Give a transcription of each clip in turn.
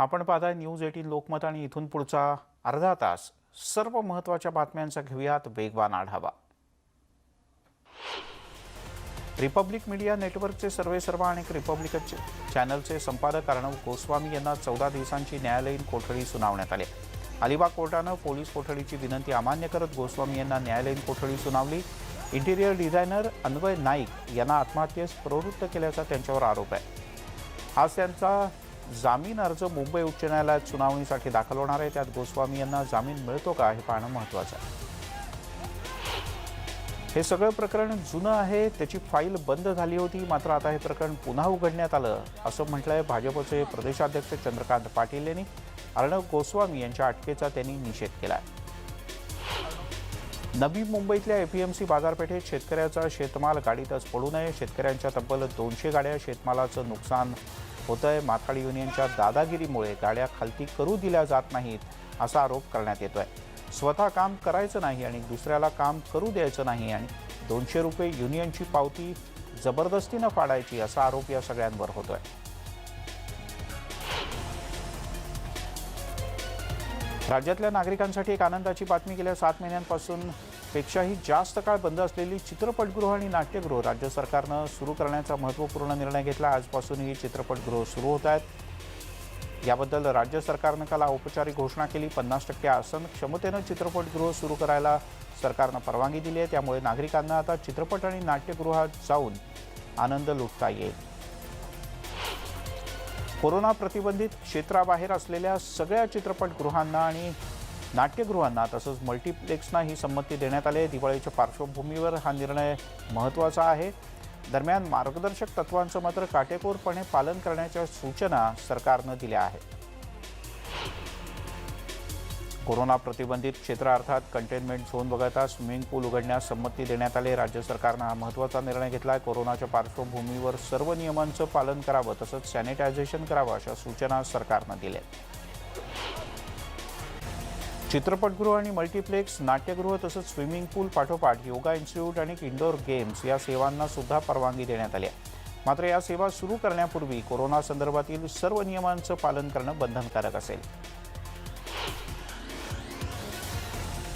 आपण पाहताय news eighteen Lokmat आणि इथून पुढचा अर्धा तास सर्व महत्त्वाच्या बातम्यांचा घेऊयात वेगवान आढावा. रिपब्लिक मीडिया नेटवर्कचे सर्वेसर्वा आणि रिपब्लिक चॅनलचे संपादक अर्णव गोस्वामी यांना चौदा दिवसांची न्यायालयीन कोठडी सुनावण्यात आली. अलिबाग कोर्टानं पोलीस कोठडीची विनंती अमान्य करत गोस्वामी यांना न्यायालयीन कोठडी सुनावली. इंटिरियर डिझायनर अन्वय नाईक यांना आत्महत्येस प्रवृत्त केल्याचा त्यांच्यावर आरोप आहे. आज त्यांचा जामीन अर्ज मुंबई उच्च न्यायालयात सुनावणीसाठी दाखल होणार आहे. त्यात गोस्वामी यांना जामीन मिळतो का हे पाहणं महत्त्वाचं आहे. हे सगळं प्रकरण जुनं आहे. त्याची फाईल बंद झाली होती. मात्र आता हे प्रकरण पुन्हा उघडण्यात आलं असं म्हटलंय भाजपचे प्रदेशाध्यक्ष चंद्रकांत पाटील यांनी. अर्णव गोस्वामी यांच्या अटकेचा त्यांनी निषेध केला नवी मुंबईतल्या एपीएमसी बाजारपेठेत शेतकऱ्याचा शेतमाल गाडीतच पडू नये. शेतकऱ्यांच्या तब्बल दोनशे गाड्या शेतमालाचं नुकसान होतंय. माथाडी युनियनच्या दादागिरीमुळे गाड्या खालती करू दिल्या जात नाहीत असा आरोप करण्यात येतोय. स्वतः काम करायचं नाही आणि दुसऱ्याला काम करू द्यायचं नाही आणि दोनशे रुपये युनियनची पावती जबरदस्तीनं फाडायची असा आरोप या सगळ्यांवर होतोय. राज्यातल्या नागरिकांसाठी एक आनंदाची बातमी गेल्या सात महिन्यांपासून पेक्षाही जास्त काळ बंद असलेली चित्रपटगृह आणि नाट्यगृह राज्य सरकारनं सुरू करण्याचा महत्त्वपूर्ण निर्णय घेतला. आजपासून ही चित्रपटगृह सुरू होत आहेत. याबद्दल राज्य सरकारनं काल औपचारिक घोषणा केली. पन्नास टक्के आसन क्षमतेनं चित्रपटगृह सुरू करायला सरकारनं परवानगी दिली आहे. त्यामुळे नागरिकांना आता चित्रपट आणि नाट्यगृहात जाऊन आनंद लुटता येईल. कोरोना प्रतिबंधित क्षेत्राबाहेर असलेल्या सगळ्या चित्रपटगृहांना आणि नाट्यगृहांना तसंच मल्टिप्लेक्सना ही संमती देण्यात आली आहे. दिवाळीच्या पार्श्वभूमीवर हा निर्णय महत्त्वाचा आहे. दरम्यान मार्गदर्शक तत्वांचं मात्र काटेकोरपणे पालन करण्याच्या सूचना सरकारनं दिल्या आहेत. कोरोना प्रतिबंधित क्षेत्र अर्थात कंटेनमेंट झोन वगळता स्विमिंग पूल उघडण्यास संमती देण्यात आली. राज्य सरकारनं हा महत्त्वाचा निर्णय घेतला आहे. कोरोनाच्या पार्श्वभूमीवर सर्व नियमांचं पालन करावं तसंच सॅनिटायझेशन करावं अशा सूचना सरकारनं दिल्या आहेत. चित्रपटगृह आणि मल्टिप्लेक्स नाट्यगृह तसंच स्विमिंग पूल पाठोपाठ योगा इन्स्टिट्यूट आणि इंडोर गेम्स या सेवांना सुद्धा परवानगी देण्यात आली आहे. मात्र या सेवा सुरू करण्यापूर्वी कोरोना संदर्भातील सर्व नियमांचं पालन करणं बंधनकारक असेल.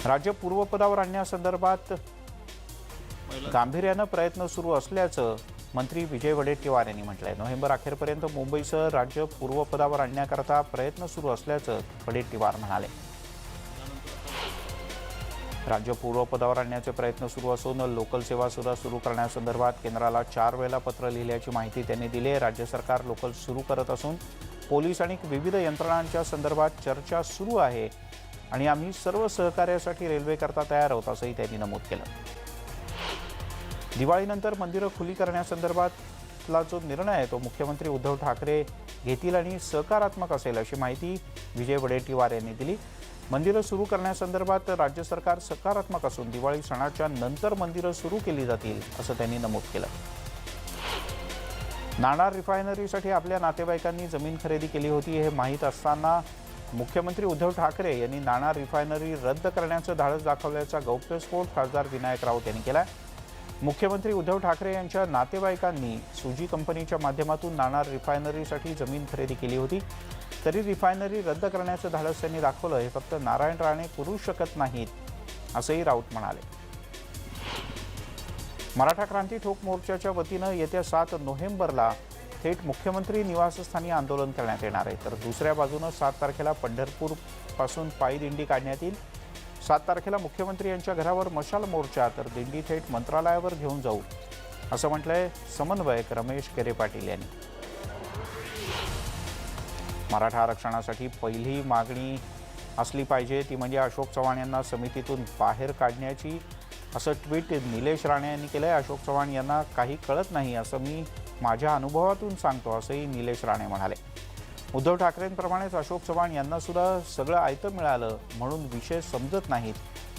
राज्य पूर्वपदावर आणण्यासंदर्भात गांभीर्यानं प्रयत्न सुरू असल्याचं मंत्री विजय वडेट्टीवार यांनी म्हटलंय. नोव्हेंबर अखेरपर्यंत मुंबईसह राज्य पूर्वपदावर आणण्याकरता प्रयत्न सुरू असल्याचं वडेट्टीवार म्हणाले. राज्य पूर्वपदावर आणण्याचे प्रयत्न सुरू असून लोकल सेवा सुद्धा सुरू करण्यासंदर्भात केंद्राला चार वेळेला पत्र लिहिल्याची माहिती त्यांनी दिली आहे. राज्य सरकार लोकल सुरू करत असून पोलीस आणि विविध यंत्रणांच्या संदर्भात चर्चा सुरू आहे आणि आम्ही सर्व सहकार्यासाठी रेल्वेकरता तयार आहोत असंही त्यांनी नमूद केलं. दिवाळीनंतर मंदिरं खुली करण्यासंदर्भातला जो निर्णय आहे तो मुख्यमंत्री उद्धव ठाकरे घेतील आणि सकारात्मक असेल अशी माहिती विजय वडेट्टीवार यांनी दिली. मंदिरं सुरू करण्यासंदर्भात राज्य सरकार सकारात्मक असून दिवाळी सणाच्या नंतर मंदिरं सुरू केली जातील असं त्यांनी नमूद केलं. नाणार रिफायनरीसाठी आपल्या नातेवाईकांनी जमीन खरेदी केली होती हे माहीत असताना मुख्यमंत्री उद्धव ठाकरे यांनी नाणार रिफायनरी रद्द करण्याचं धाडस दाखवल्याचा गौप्यस्फोट खासदार विनायक राऊत यांनी केला मुख्यमंत्री उद्धव ठाकरे यांच्या नातेवाईकांनी सुजी कंपनीच्या माध्यमातून नाणार रिफायनरीसाठी जमीन खरेदी केली होती. तरी रिफायनरी रद्द करण्याचं धाडस त्यांनी दाखवलं हे फक्त नारायण राणे करू शकत नाहीत असंही राऊत म्हणाले. मराठा क्रांती ठोक मोर्चाच्या वतीनं येत्या सात नोव्हेंबरला थेट मुख्यमंत्री निवासस्थानी आंदोलन करण्यात येणार आहे. तर दुसऱ्या बाजूनं सात तारखेला पंढरपूरपासून पायी दिंडी काढण्यात येईल. सात तारखेला मुख्यमंत्री यांच्या घरावर मशाल मोर्चा तर दिंडी थेट मंत्रालयावर घेऊन जाऊ असं म्हटलंय समन्वयक रमेश केरे पाटील यांनी. मराठा आरक्षणासाठी पहिली मागणी असली पाहिजे. ती म्हणजे अशोक चव्हाण यांना समितीतून बाहेर काढण्याची. असं ट्विट निलेश राणे यांनी केलं आहे अशोक चव्हाण यांना काही कळत नाही असं मी माझ्या अनुभवातून सांगतो असंही निलेश राणे म्हणाले. उद्धव ठाकरेंप्रमाणेच अशोक चव्हाण यांनासुद्धा सगळं आयतं मिळालं म्हणून विषय समजत नाहीत.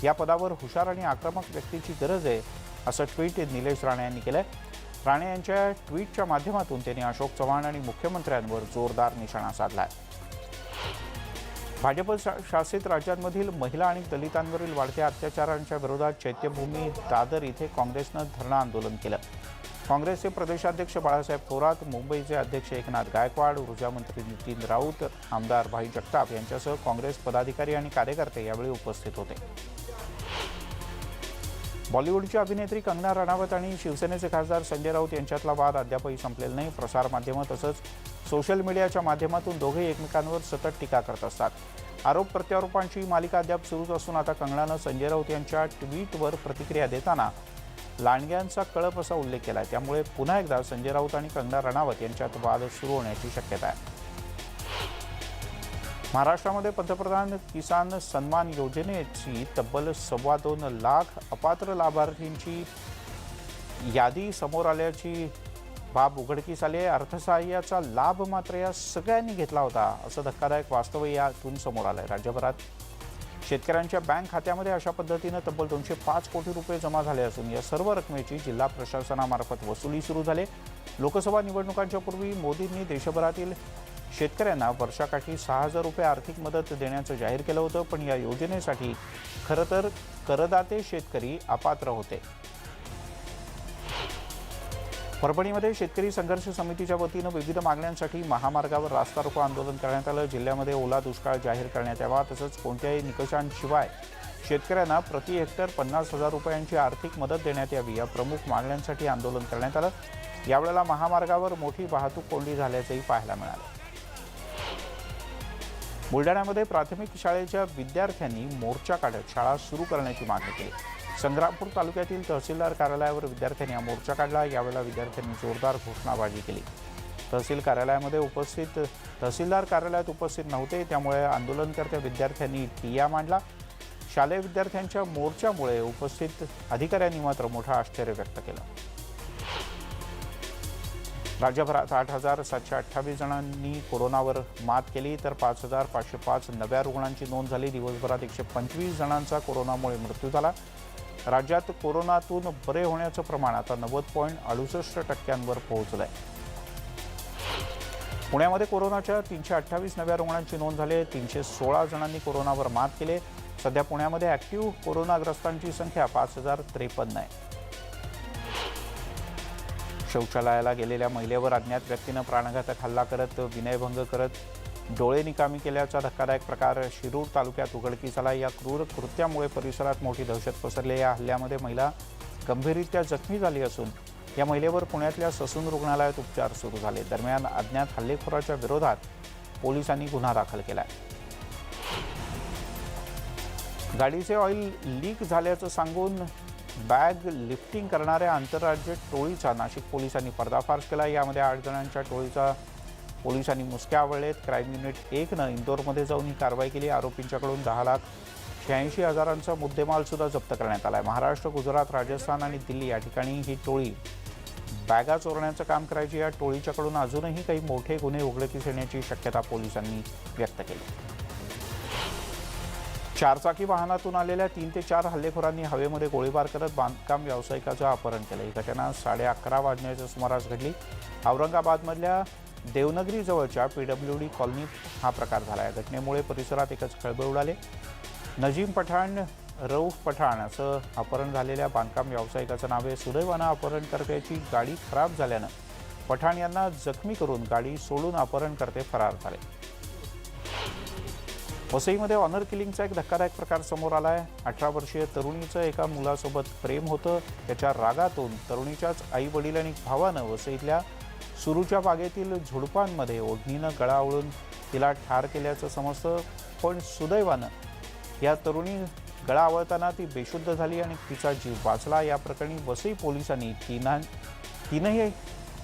या पदावर हुशार आणि आक्रमक व्यक्तीची गरज आहे असं ट्विट निलेश राणे यांनी केलं आहे राणे यांच्या ट्विटच्या माध्यमातून त्यांनी अशोक चव्हाण आणि मुख्यमंत्र्यांवर जोरदार निशाणा साधला आहे भाजप शा- शासित राज्यांमधील महिला आणि दलितांवरील वाढत्या अत्याचारांच्या विरोधात चैत्यभूमी दादर इथे काँग्रेसनं धरणं आंदोलन केलं. काँग्रेसचे प्रदेशाध्यक्ष बाळासाहेब थोरात मुंबईचे अध्यक्ष एकनाथ गायकवाड ऊर्जामंत्री नितीन राऊत आमदार भाई जगताप यांच्यासह काँग्रेस पदाधिकारी आणि कार्यकर्ते यावेळी उपस्थित होते. बॉलिवूडची अभिनेत्री कंगना रणावत आणि शिवसेनेचे खासदार संजय राऊत यांच्यातला वाद अद्यापही संपलेला नाही. प्रसारमाध्यमं तसंच सोशल मीडियाच्या माध्यमातून दोघे एकमेकांवर सतत टीका करत असतात. आरोप प्रत्यारोपांची मालिका अद्याप सुरूच असून आता कंगनानं संजय राऊत यांच्या ट्विटवर प्रतिक्रिया देताना लांडग्यांचा कळप असा उल्लेख केला आहे त्यामुळे पुन्हा एकदा संजय राऊत आणि कंगना रणावत यांच्यात वाद सुरू होण्याची शक्यता आहे. महाराष्ट्रामध्ये पंतप्रधान किसान सन्मान योजनेची तब्बल सव्वा दोन लाख अपात्र लाभार्थींची यादी समोर आल्याची बाब उघडकीस आली आहे. अर्थसहाय्याचा लाभ मात्र या सगळ्यांनी घेतला होता असं धक्कादायक वास्तव यातून समोर आलं आहे राज्यभरात शेतकऱ्यांच्या बँक खात्यामध्ये अशा पद्धतीनं तब्बल दोनशे पाच कोटी रुपये जमा झाले असून या सर्व रकमेची जिल्हा प्रशासनामार्फत वसुली सुरू झाली. लोकसभा निवडणुकांच्या पूर्वी मोदींनी देशभरातील शेतकऱ्यांना वर्षाकाठी सहा हजार रुपये आर्थिक मदत देण्याचं जाहीर केलं होतं पण या योजनेसाठी खरं तर करदाते शेतकरी अपात्र होते. परभणीमध्ये शेतकरी संघर्ष समितीच्या वतीनं विविध मागण्यांसाठी महामार्गावर रास्ता रोको आंदोलन करण्यात आलं. जिल्ह्यामध्ये ओला दुष्काळ जाहीर करण्यात यावा तसंच कोणत्याही निकषांशिवाय शेतकऱ्यांना प्रति हेक्टर पन्नास हजार रुपयांची आर्थिक मदत देण्यात यावी या प्रमुख मागण्यांसाठी आंदोलन करण्यात आलं. यावेळेला महामार्गावर मोठी वाहतूक कोंडी झाल्याचंही पाहायला मिळालं. बुलढाण्यामध्ये प्राथमिक शाळेच्या विद्यार्थ्यांनी मोर्चा काढत शाळा सुरू करण्याची मागणी केली. संग्रामपूर तालुक्यातील तहसीलदार कार्यालयावर विद्यार्थ्यांनी हा मोर्चा काढला. यावेळेला विद्यार्थ्यांनी जोरदार घोषणाबाजी केली. तहसील कार्यालयामध्ये उपस्थित तहसीलदार कार्यालयात उपस्थित नव्हते त्यामुळे आंदोलनकर्त्या विद्यार्थ्यांनी टिया मांडला. शालेय विद्यार्थ्यांच्या मोर्चामुळे उपस्थित अधिकाऱ्यांनी मात्र मोठं आश्चर्य व्यक्त केलं. राज्यभरात आठ हजार सातशे अठ्ठावीस जणांनी कोरोनावर मात केली तर पाच हजार पाचशे पाच नव्या रुग्णांची नोंद झाली. दिवसभरात एकशे पंचवीस जणांचा कोरोनामुळे मृत्यू झाला. राज्यात कोरोनातून बरे होण्याचं प्रमाण आता नव्वद पॉईंट अडुसष्ट टक्क्यांवर पोहोचलं आहे पुण्यामध्ये कोरोनाच्या तीनशे अठ्ठावीस नव्या रुग्णांची नोंद झाली. आहे तीनशे सोळा जणांनी कोरोनावर मात केली. सध्या पुण्यामध्ये ॲक्टिव्ह कोरोनाग्रस्तांची संख्या पाच हजार त्रेपन्न आहे. शौचालयाला गेलेल्या महिलेवर अज्ञात व्यक्तीनं प्राणघातक हल्ला करत विनयभंग करत डोळे निकामी केल्याचा धक्कादायक प्रकार शिरूर तालुक्यात उघडकीस आला. या क्रूर कृत्यामुळे परिसरात मोठी दहशत पसरली. या हल्ल्यामध्ये महिला गंभीररित्या जखमी झाली असून या महिलेवर पुण्यातल्या ससून रुग्णालयात उपचार सुरू झाले. दरम्यान अज्ञात हल्लेखोराच्या विरोधात पोलिसांनी गुन्हा दाखल केला. गाडीचे ऑइल लीक झाल्याचं सांगून बॅग लिफ्टिंग करणाऱ्या आंतरराज्य टोळीचा नाशिक पोलिसांनी पर्दाफाश केला. यामध्ये आठ जणांच्या टोळीचा पोलिसांनी मुसक्या आवळलेत. क्राईम युनिट एकनं इंदोरमध्ये जाऊन ही कारवाई केली. आरोपींच्याकडून दहा लाख शहाऐंशी हजारांचा मुद्देमालसुद्धा जप्त करण्यात आला आहे महाराष्ट्र गुजरात राजस्थान आणि दिल्ली या ठिकाणी ही टोळी बॅगा चोरण्याचं काम करायची. या टोळीच्याकडून अजूनही काही मोठे गुन्हे उघडकीस येण्याची शक्यता पोलिसांनी व्यक्त केली. चारचाकी वाहनातून आलेल्या तीन ते चार हल्लेखोरांनी हवेमध्ये गोळीबार करत बांधकाम व्यावसायिकाचं अपहरण केलं. ही घटना साडे अकरा वाजण्याच्या सुमारास घडली. औरंगाबादमधल्या देवनगरीजवळच्या पी डब्ल्यू डी कॉलनीत हा प्रकार झाला. या घटनेमुळे परिसरात एकच खळबळ उडाले. नजीम पठाण रऊफ पठाण असं अपहरण झालेल्या बांधकाम व्यावसायिकाचं नाव आहे. सुदैवानं अपहरणकर्त्याची गाडी खराब झाल्यानं पठाण यांना जखमी करून गाडी सोडून अपहरणकर्ते फरार झाले. वसईमध्ये ऑनर किलिंगचा एक धक्कादायक प्रकार समोर आला आहे अठरा वर्षीय तरुणीचं एका मुलासोबत प्रेम होतं. त्याच्या रागातून तरुणीच्याच आई वडील आणि भावानं वसईतल्या सुरूच्या बागेतील झुडपांमध्ये ओढणीनं गळा आवळून तिला ठार केल्याचं समजतं. पण सुदैवानं या तरुणी गळा आवळताना ती बेशुद्ध झाली आणि तिचा जीव वाचला. या प्रकरणी वसई पोलिसांनी तिना तीनही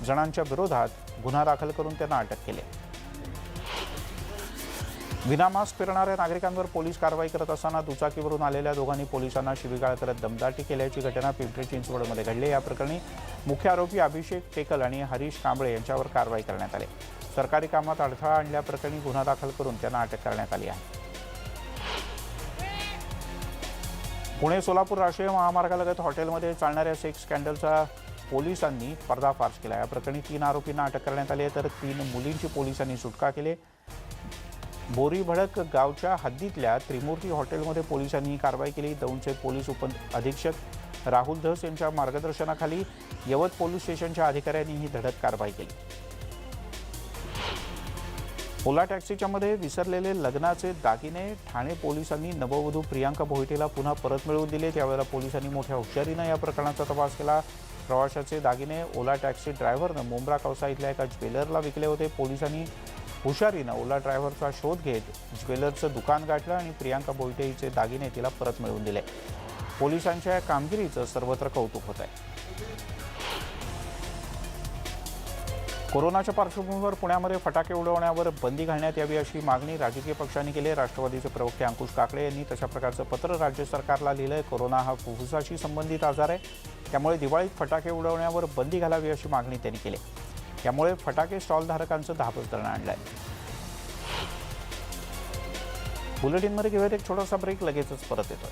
जणांच्या विरोधात गुन्हा दाखल करून त्यांना अटक केली. आहे. विनामास्क फिरणाऱ्या नागरिकांवर पोलीस कारवाई करत असताना दुचाकीवरून आलेल्या दोघांनी पोलिसांना शिवीगाळ करत दमदाटी केल्याची घटना पिंपरी चिंचवडमध्ये घडली. या प्रकरणी मुख्य आरोपी अभिषेक टेकल आणि हरीश कांबळे यांच्यावर कारवाई करण्यात आली. सरकारी कामात अडथळा आणल्याप्रकरणी गुन्हा दाखल करून त्यांना अटक करण्यात आली आहे. पुणे सोलापूर राष्ट्रीय महामार्गालगत हॉटेलमध्ये चालणाऱ्या सेक्स स्कॅन्डलचा पोलिसांनी पर्दाफाश केला. या प्रकरणी तीन आरोपींना अटक करण्यात आली आहे. तर तीन मुलींची पोलिसांनी सुटका केली. बोरी भडक गावच्या हद्दीतल्या त्रिमूर्ती हॉटेलमध्ये पोलिसांनी ही कारवाई केली. दौंडचे पोलीस उप अधीक्षक राहुल धस यांच्या मार्गदर्शनाखाली यवत पोलीस स्टेशनच्या अधिकाऱ्यांनी ही धडक कारवाई केली. ओला टॅक्सीच्या मध्ये विसरलेले लग्नाचे दागिने ठाणे पोलिसांनी नववधू प्रियांका भोईटेला पुन्हा परत मिळवून दिले. त्यावेळेला पोलिसांनी मोठ्या हुशारीनं या प्रकरणाचा तपास केला. प्रवाशाचे दागिने ओला टॅक्सी ड्रायव्हरनं मुंब्रा कवसा इथल्या एका ज्वेलरला विकले होते. पोलिसांनी हुशारीनं ओला ड्रायव्हरचा शोध घेत ज्वेलरचं दुकान गाठलं आणि प्रियांका बोलटे हिचे दागिने तिला परत मिळवून दिले. पोलिसांच्या या कामगिरीचं सर्वत्र कौतुक होत आहे कोरोनाच्या पार्श्वभूमीवर पुण्यामध्ये फटाके उडवण्यावर बंदी घालण्यात यावी अशी मागणी राजकीय पक्षांनी केली आहे. राष्ट्रवादीचे प्रवक्ते अंकुश काकडे यांनी तशा प्रकारचं पत्र राज्य सरकारला लिहिलं आहे कोरोना हा फुफ्फुसाशी संबंधित आजार आहे. त्यामुळे दिवाळीत फटाके उडवण्यावर बंदी घालावी अशी मागणी त्यांनी केली यामुळे फटाके स्टॉलधारकांचं धापच दळण आणलं आहे बुलेटिनमध्ये घेऊयात एक छोटासा ब्रेक लगेचच परत येतोय.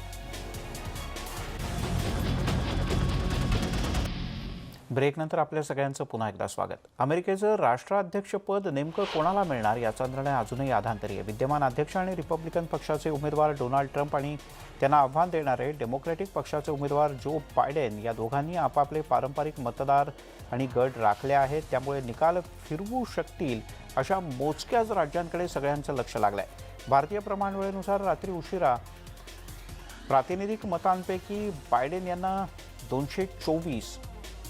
ब्रेकनंतर आपल्या सगळ्यांचं पुन्हा एकदा स्वागत. अमेरिकेचं राष्ट्राध्यक्षपद नेमकं कोणाला मिळणार याचा निर्णय अजूनही आधांतरी आहे. विद्यमान अध्यक्ष आणि रिपब्लिकन पक्षाचे उमेदवार डोनाल्ड ट्रम्प आणि त्यांना आव्हान देणारे डेमोक्रॅटिक पक्षाचे उमेदवार जो बायडेन या दोघांनी आपापले पारंपरिक मतदार आणि गट राखले आहेत. त्यामुळे निकाल फिरवू शकतील अशा मोजक्याच राज्यांकडे सगळ्यांचं लक्ष लागलं आहे भारतीय प्रमाणवेळेनुसार रात्री उशिरा प्रातिनिधिक मतांपैकी बायडेन यांना दोनशे चोवीस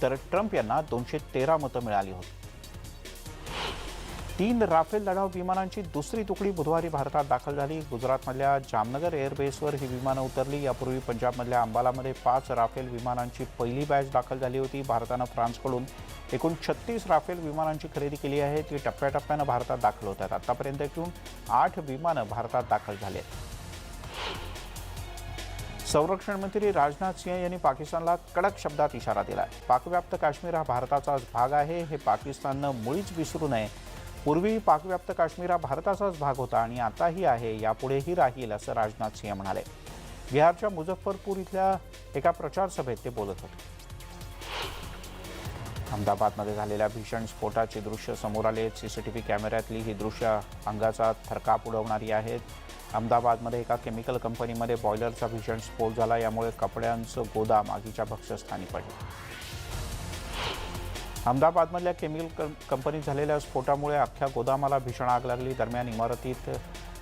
तर ट्रम्प यांना दोनशे तेरा मतं मिळाली होती. तीन राफेल लढाऊ विमानांची दुसरी तुकडी बुधवारी भारतात दाखल झाली. गुजरातमधल्या जामनगर एअरबेसवर ही विमानं उतरली. यापूर्वी पंजाबमधल्या अंबालामध्ये पाच राफेल विमानांची पहिली बॅच दाखल झाली होती. भारतानं फ्रान्सकडून एकूण छत्तीस राफेल विमानांची खरेदी केली आहे. ती टप्प्याटप्प्यानं भारतात दाखल होत आहेत. आतापर्यंत एकूण आठ विमानं भारतात दाखल झाली आहेत. संरक्षण मंत्री राजनाथ सिंह यांनी पाकिस्तानला कडक शब्दात इशारा दिला आहे पाकव्याप्त काश्मीर हा भारताचाच भाग आहे. हे पाकिस्ताननं मुळीच विसरू नये. पूर्वी पाकव्याप्त काश्मीर हा भारताचाच भाग होता आणि आताही आहे यापुढेही राहील असं राजनाथ सिंह म्हणाले. बिहारच्या मुझफ्फरपूर इथल्या एका प्रचार सभेत ते बोलत होते. अहमदाबादमध्ये झालेल्या भीषण स्फोटाची दृश्य समोर आले. सीसीटीव्ही कॅमेऱ्यातली ही दृश्य अंगाचा थरकाप उडवणारी आहेत अहमदाबादमध्ये एका केमिकल कंपनीमध्ये बॉयलरचा भीषण स्फोट झाला. यामुळे कपड्यांचं गोदाम आगीच्या भक्षस्थानी पडलं. अहमदाबादमधल्या केमिकल कंपनीत झालेल्या स्फोटामुळे अख्ख्या गोदामाला भीषण आग लागली. दरम्यान इमारतीत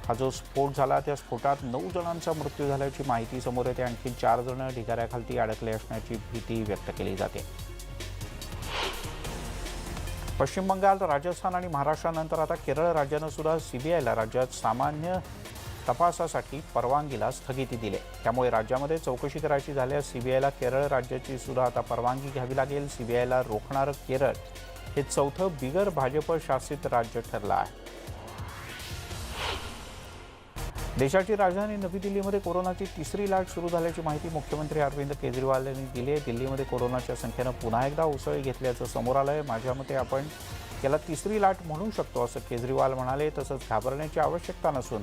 हा जो स्फोट झाला त्या स्फोटात नऊ जणांचा मृत्यू झाल्याची माहिती समोर येते. आणखी चार जण ढिगाऱ्याखालती अडकले असण्याची भीती व्यक्त केली जाते. पश्चिम बंगाल राजस्थान आणि महाराष्ट्रानंतर आता केरळ राज्यानं सुद्धा सीबीआयला राज्यात सामान्य तपासासाठी परवानगीला स्थगिती दिली. त्यामुळे राज्यामध्ये चौकशी करायची झाल्यास सीबीआयला केरळ राज्याची सुद्धा आता परवानगी घ्यावी लागेल. सीबीआयला रोखणारं केरळ हे चौथं बिगर भाजप शासित राज्य ठरलं आहे. देशाची राजधानी नवी दिल्लीमध्ये कोरोनाची तिसरी लाट सुरू झाल्याची माहिती मुख्यमंत्री अरविंद केजरीवाल यांनी दिली आहे. दिल्लीमध्ये कोरोनाच्या संख्येनं पुन्हा एकदा उसळी घेतल्याचं समोर आलं आहे माझ्या मते आपण याला तिसरी लाट म्हणू शकतो असं केजरीवाल म्हणाले. तसंच घाबरण्याची आवश्यकता नसून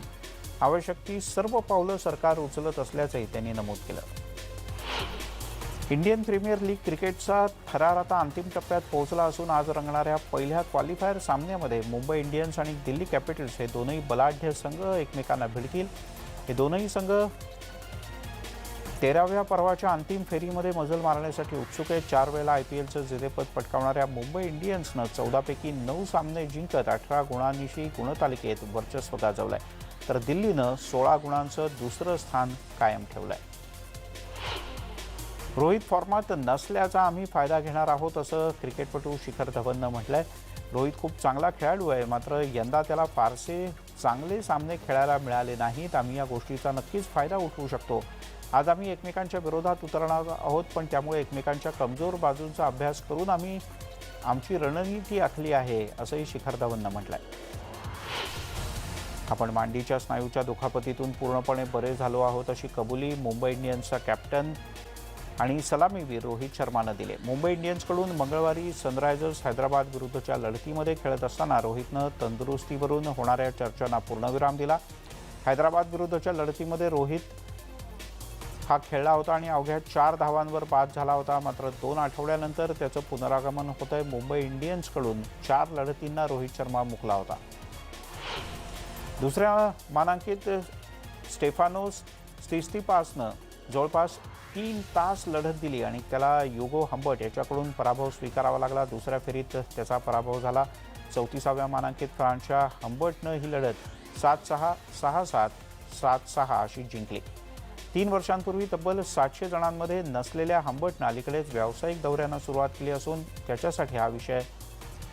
आवश्यक ती सर्व पावलं सरकार उचलत असल्याचंही त्यांनी नमूद केलं. इंडियन प्रीमियर लीग क्रिकेटचा थरार आता अंतिम टप्प्यात पोहोचला असून आज रंगणाऱ्या पहिल्या क्वालिफायर सामन्यामध्ये मुंबई इंडियन्स आणि दिल्ली कॅपिटल्स हे दोनही बलाढ्य संघ एकमेकांना भिडतील. हे दोनही संघ तेराव्या पर्वाच्या अंतिम फेरीमध्ये मजल मारण्यासाठी उत्सुक आहे चार वेळेला आय पी एलचं जेतेपद पटकावणाऱ्या मुंबई इंडियन्सनं चौदापैकी नऊ सामने जिंकत अठरा गुणांनिशी गुणतालिकेत वर्चस्व गाजवलं आहे तर दिल्लीनं सोळा गुणांचं दुसरं स्थान कायम ठेवलं आहे रोहित फॉर्मात नसल्याचा आम्ही फायदा घेणार आहोत असं क्रिकेटपटू शिखर धवननं म्हटलं आहे रोहित खूप चांगला खेळाडू आहे मात्र यंदा त्याला फारसे चांगले सामने खेळायला मिळाले नाहीत. आम्ही या गोष्टीचा नक्कीच फायदा उठवू शकतो. आज आम्ही एकमेकांच्या विरोधात उतरणार आहोत पण त्यामुळे एकमेकांच्या कमजोर बाजूंचा अभ्यास करून आम्ही आमची रणनीती आखली आहे असंही शिखर धवननं म्हटलं आहे आपण मांडीच्या स्नायूच्या दुखापतीतून पूर्णपणे बरे झालो आहोत अशी कबुली मुंबई इंडियन्सचा कॅप्टन आणि सलामीवीर रोहित शर्मानं दिले. मुंबई इंडियन्सकडून मंगळवारी सनरायझर्स हैदराबाद विरुद्धच्या लढतीमध्ये खेळत असताना रोहितनं तंदुरुस्तीवरून होणाऱ्या चर्चांना पूर्णविराम दिला. हैदराबाद विरुद्धच्या लढतीमध्ये रोहित हा खेळला होता आणि अवघ्या चार धावांवर बाद झाला होता. मात्र दोन आठवड्यानंतर त्याचं पुनरागमन होतंय. मुंबई इंडियन्सकडून चार लढतींना रोहित शर्मा मुकला होता. दुसऱ्या मानांकित स्टेफानोस स्टिस्तिपासनं जवळपास तीन तास लढत दिली आणि त्याला युगो हंबट याच्याकडून पराभव स्वीकारावा लागला. दुसऱ्या फेरीत त्याचा पराभव झाला. चौतीसाव्या मानांकित फ्रान्सच्या हंबटनं ही लढत सात सहा सहा सात सात सहा अशी जिंकली. तीन वर्षांपूर्वी तब्बल सातशे जणांमध्ये नसलेल्या हंबटनं अलीकडेच व्यावसायिक दौऱ्यानं सुरुवात केली असून त्याच्यासाठी हा विषय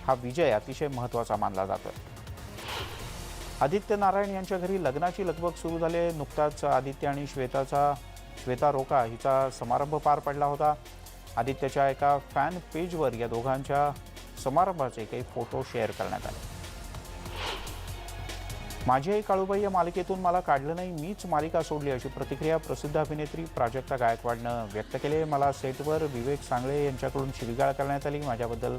हा विजय अतिशय महत्त्वाचा मानला जातो आदित्य नारायण यांच्या घरी लग्नाची लगबग सुरू झाली आहे. नुकताच आदित्य आणि श्वेताचा श्वेता रोका हिचा समारंभ पार पडला होता. आदित्यच्या एका फॅन पेजवर या दोघांच्या समारंभाचे काही फोटो शेअर करण्यात आले. माझी आई काळूबाई या मालिकेतून मला काढलं नाही मीच मालिका सोडली अशी प्रतिक्रिया प्रसिद्ध अभिनेत्री प्राजक्ता गायकवाडनं व्यक्त केली आहे. मला सेटवर विवेक सांगळे यांच्याकडून शिवीगाळ करण्यात आली. माझ्याबद्दल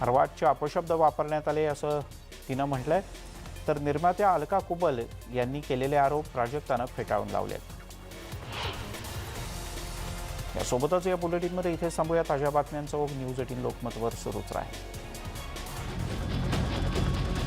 अर्वाच्य अपशब्द वापरण्यात आले असं तिनं म्हटलं आहे तर निर्मात्या अलका कुबल यांनी केलेले आरोप प्राजक्तानं फेटाळून लावले यासोबतच या बुलेटिनमध्ये इथे थांबूया. ताज्या बातम्यांचा ओघ न्यूज एटीन लोकमतवर सुरूच राहील.